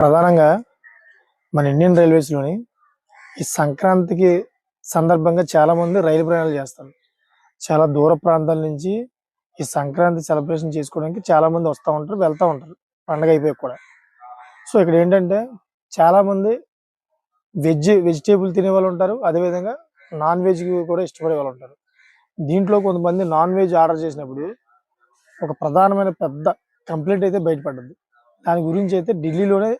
ప్రధానంగా మన ఇండియన్ రైల్వేస్లోని ఈ సంక్రాంతికి సందర్భంగా చాలామంది రైలు ప్రయాణాలు చేస్తారు. చాలా దూర ప్రాంతాల నుంచి ఈ సంక్రాంతి సెలబ్రేషన్ చేసుకోవడానికి చాలామంది వస్తూ ఉంటారు వెళ్తూ ఉంటారు. పండగ అయిపోయి కూడా. సో ఇక్కడ ఏంటంటే చాలామంది వెజ్ వెజిటేబుల్ తినే వాళ్ళు ఉంటారు. అదేవిధంగా నాన్ వెజ్ కూడా ఇష్టపడే వాళ్ళు ఉంటారు. దీంట్లో కొంతమంది నాన్ వెజ్ ఆర్డర్ చేసినప్పుడు ఒక ప్రధానమైన పెద్ద కంప్లైంట్ అయితే బయటపడ్డది. దాని గురించి అయితే ఢిల్లీలోనే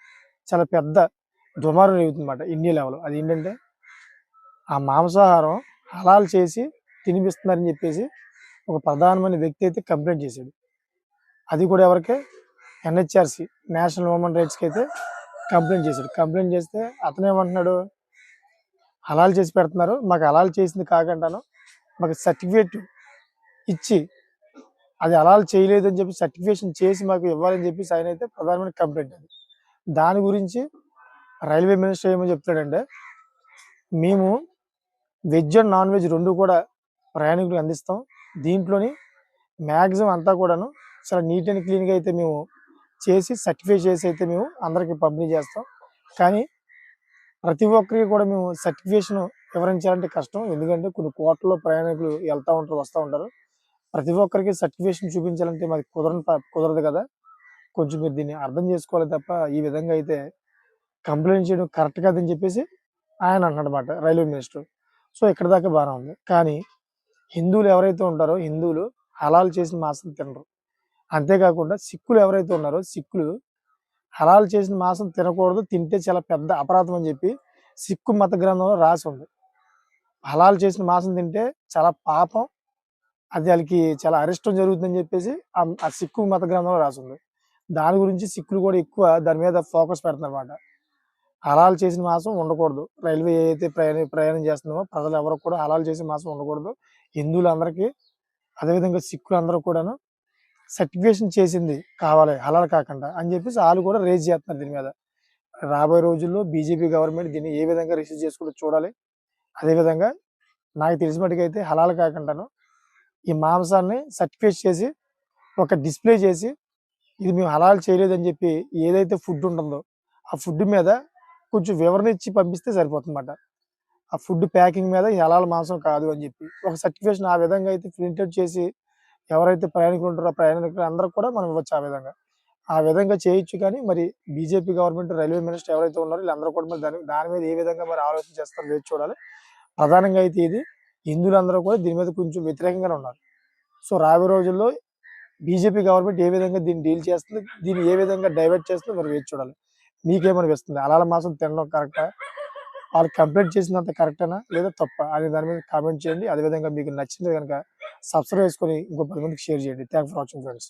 చాలా పెద్ద దుమారం రేగుతుందన్నమాట ఇండియా లెవెల్ అది ఏంటంటే ఆ మాంసాహారం హలాల్ చేసి తినిపిస్తున్నారని చెప్పేసి ఒక ప్రధానమైన వ్యక్తి అయితే కంప్లైంట్ చేశాడు. అది కూడా ఎవరికి? ఎన్హెచ్ఆర్సి నేషనల్ హ్యూమన్ రైట్స్కి అయితే కంప్లైంట్ చేశాడు. కంప్లైంట్ చేస్తే అతను ఏమంటున్నాడు? హలాల్ చేసి పెడుతున్నారు. మాకు హలాల్ చేసింది కాకుండాను మాకు సర్టిఫికేట్ ఇచ్చి అది అలా చేయలేదని చెప్పి సర్టిఫికేషన్ చేసి మాకు ఇవ్వాలని చెప్పి ఆయన అయితే ప్రధానమైన కంప్లైంట్ అది. దాని గురించి రైల్వే మినిస్టర్ ఏమో చెప్తాడంటే మేము వెజ్ అండ్ నాన్ వెజ్ రెండు కూడా ప్రయాణికులకు అందిస్తాం. దీంట్లోని మ్యాక్సిమం అంతా కూడాను చాలా నీట్ అండ్ క్లీన్గా అయితే మేము చేసి సర్టిఫై చేసి అయితే మేము అందరికి పంపిణీ చేస్తాం. కానీ ప్రతి ఒక్కరికి కూడా మేము సర్టిఫికేషన్ వివరించాలంటే కష్టం. ఎందుకంటే కొన్ని కోట్లలో ప్రయాణికులు వెళ్తూ ఉంటారు వస్తూ ఉంటారు. ప్రతి ఒక్కరికి సర్టిఫికేషన్ చూపించాలంటే మాది కుదరని కుదరదు కదా. కొంచెం మీరు దీన్ని అర్థం చేసుకోవాలి తప్ప ఈ విధంగా అయితే కంప్లైంట్ చేయడం కరెక్ట్ కాదని చెప్పేసి ఆయన అన్నమాట రైల్వే మినిస్టర్. సో ఇక్కడ దాకా బాగానే ఉంది. కానీ హిందువులు ఎవరైతే ఉంటారో హిందువులు హలాల్ చేసిన మాసం తినరు. అంతేకాకుండా సిక్కులు ఎవరైతే ఉన్నారో సిక్కులు హలాల్ చేసిన మాసం తినకూడదు తింటే చాలా పెద్ద అపరాధం అని చెప్పి సిక్కు మత గ్రంథంలో రాసి ఉంది. హలాల్ చేసిన మాసం తింటే చాలా పాపం అది వాళ్ళకి చాలా అరిష్టం జరుగుతుందని చెప్పేసి ఆ- సిక్కు మత గ్రంథంలో రాసి ఉంది దాని గురించి సిక్కులు కూడా ఎక్కువ దాని మీద ఫోకస్ పెడుతున్నమాట హలాలు చేసిన మాసం ఉండకూడదు. రైల్వే ఏదైతే ప్రయాణ ప్రయాణం చేస్తున్నామో ప్రజలు ఎవరు కూడా హలాలు చేసిన మాసం ఉండకూడదు. హిందువులందరికీ అదేవిధంగా సిక్కులందరూ కూడాను సర్టిఫికేషన్ చేసింది కావాలి హలాలు కాకుండా అని చెప్పేసి వాళ్ళు కూడా రేజ్ చేస్తున్నారు దీని మీద. రాబోయే రోజుల్లో బీజేపీ గవర్నమెంట్ దీన్ని ఏ విధంగా రిసీవ్ చేసుకుంటూ చూడాలి? అదేవిధంగా నాకు తెలిసిన అయితే హలాలు కాకుండాను ఈ మాంసాన్ని సర్టిఫికేట్ చేసి ఒక డిస్ప్లే చేసి ఇది మేము హలాల్ చేయలేదని చెప్పి ఏదైతే ఫుడ్ ఉంటుందో ఆ ఫుడ్ మీద కొంచెం వివరణ ఇచ్చి పంపిస్తే సరిపోతుందన్నమాట. ఆ ఫుడ్ ప్యాకింగ్ మీద హలాల్ మాంసం కాదు అని చెప్పి. ఒక సర్టిఫికేషన్ ఆ విధంగా అయితే ప్రింటెడ్ చేసి ఎవరైతే ప్రయాణికులు ఉంటారో ప్రయాణికులు అందరూ కూడా మనం ఇవ్వచ్చు ఆ విధంగా. ఆ విధంగా చేయొచ్చు కానీ మరి బీజేపీ గవర్నమెంట్ రైల్వే మినిస్టర్ ఎవరైతే ఉన్నారో వీళ్ళందరూ కూడా మరి దాని దాని మీద ఏ విధంగా మరి ఆలోచన చేస్తారో వేచి చూడాలి. ప్రధానంగా అయితే ఇది హిందువులందరూ కూడా దీని మీద కొంచెం వ్యతిరేకంగానే ఉన్నారు. సో రాబోయే రోజుల్లో బీజేపీ గవర్నమెంట్ ఏ విధంగా దీన్ని డీల్ చేస్తుంది దీన్ని ఏ విధంగా డైవర్ట్ చేస్తుందో మరి వేచి చూడాలి. మీకేమనిపిస్తుంది? అలాల మాసం తినడం కరెక్టా? వాళ్ళు కంప్లైంట్ చేసినంత కరెక్టేనా లేదా తప్ప? అని దాని మీద కామెంట్ చేయండి. అదేవిధంగా మీకు నచ్చింది కనుక సబ్స్క్రైబ్ చేసుకొని ఇంకో పది మందికి షేర్ చేయండి. Thank for watching friends.